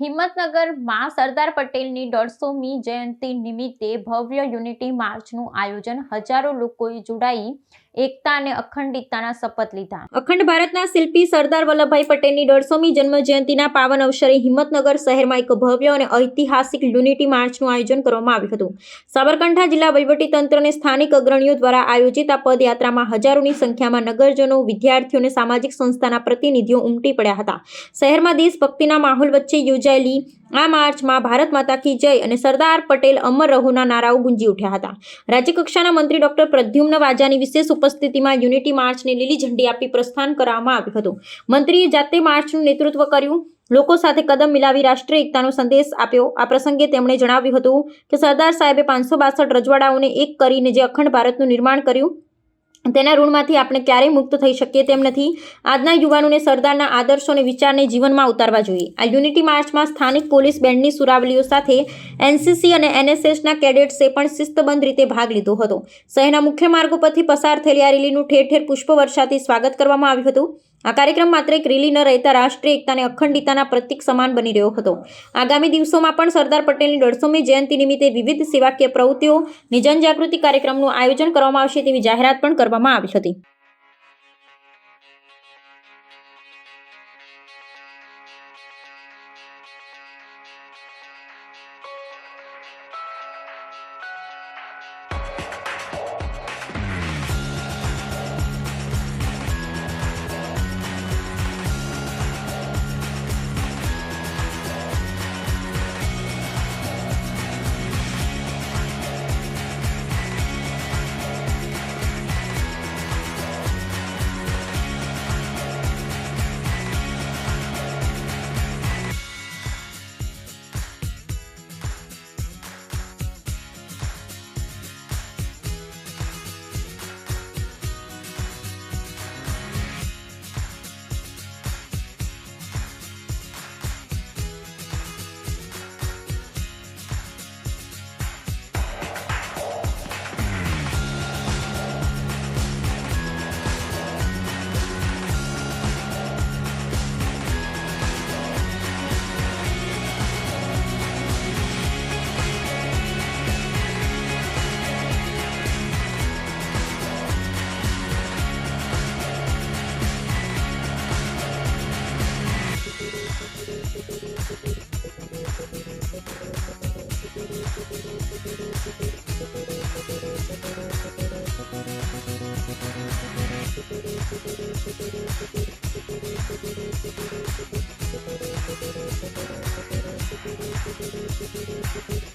હિંમતનગરમાં સરદાર પટેલની દોઢસોમી જયંતિ નિમિત્તે ભવ્ય યુનિટી માર્ચનું આયોજન હજારો લોકોએ જોડાઈ એકતા અને અખંડિતતાના શપથ લીધા. અખંડ ભારતના શિલ્પી સરદાર વલ્લભભાઈ પટેલની દોઢસોમી જન્મ જયંતિના પાવન અવસરે હિંમતનગર શહેરમાં એક ભવ્ય અને ઐતિહાસિક યુનિટી માર્ચનું આયોજન કરવામાં આવ્યું હતું. સાબરકાંઠા જિલ્લા વહીવટીતંત્ર અને સ્થાનિક અગ્રણીઓ દ્વારા આયોજિત આ પદયાત્રામાં હજારોની સંખ્યામાં નગરજનો, વિદ્યાર્થીઓ અને સામાજિક સંસ્થાના પ્રતિનિધિઓ ઉમટી પડ્યા હતા. શહેરમાં દેશભક્તિના માહોલ વચ્ચે યોજાયેલી આ માર્ચમાં ભારત માતા કી જય અને સરદાર પટેલ અમર રહુના નારાઓ ગુંજી ઉઠ્યા હતા. રાજ્યકક્ષાના મંત્રી ડોક્ટર પ્રદ્યુમ્ન વાજાની વિશેષ ઉપસ્થિતિમાં યુનિટી માર્ચને લીલી ઝંડી આપી પ્રસ્થાન કરવામાં આવ્યું હતું. મંત્રીએ જાતે માર્ચનું નેતૃત્વ કર્યું. લોકો સાથે કદમ મિલાવી રાષ્ટ્રીય એકતાનો સંદેશ આપ્યો. આ પ્રસંગે તેમણે જણાવ્યું હતું કે સરદાર સાહેબે પાંચસો બાસઠ રજવાડાઓને એક કરીને જે અખંડ ભારતનું નિર્માણ કર્યું તેના ઋણમાંથી આપણે ક્યારેય મુક્ત થઈ શકીએ તેમ નથી. આજના યુવાનોને સરદારના આદર્શો અને વિચારને જીવનમાં ઉતારવા જોઈએ. આ યુનિટી માર્ચમાં સ્થાનિક પોલીસ બેન્ડની સુરાવલીઓ સાથે એનસીસી અને એનએસએસના કેડેટ્સે પણ શિસ્તબંધ રીતે ભાગ લીધો હતો. શહેરના મુખ્ય માર્ગો પરથી પસાર થયેલી આ રેલીનું ઠેર ઠેર પુષ્પવર્ષાથી સ્વાગત કરવામાં આવ્યું હતું. આ કાર્યક્રમ માત્ર એક રેલી ન રહેતા રાષ્ટ્રીય એકતા અને અખંડિતતાના પ્રતીક સમાન બની રહ્યો હતો. આગામી દિવસોમાં પણ સરદાર પટેલની દોઢસોમી જયંતિ નિમિત્તે વિવિધ સેવાકીય પ્રવૃત્તિઓ, નિજન જાગૃતિ કાર્યક્રમનું આયોજન કરવામાં આવશે તેવી જાહેરાત પણ કરવામાં આવી હતી. Thank you.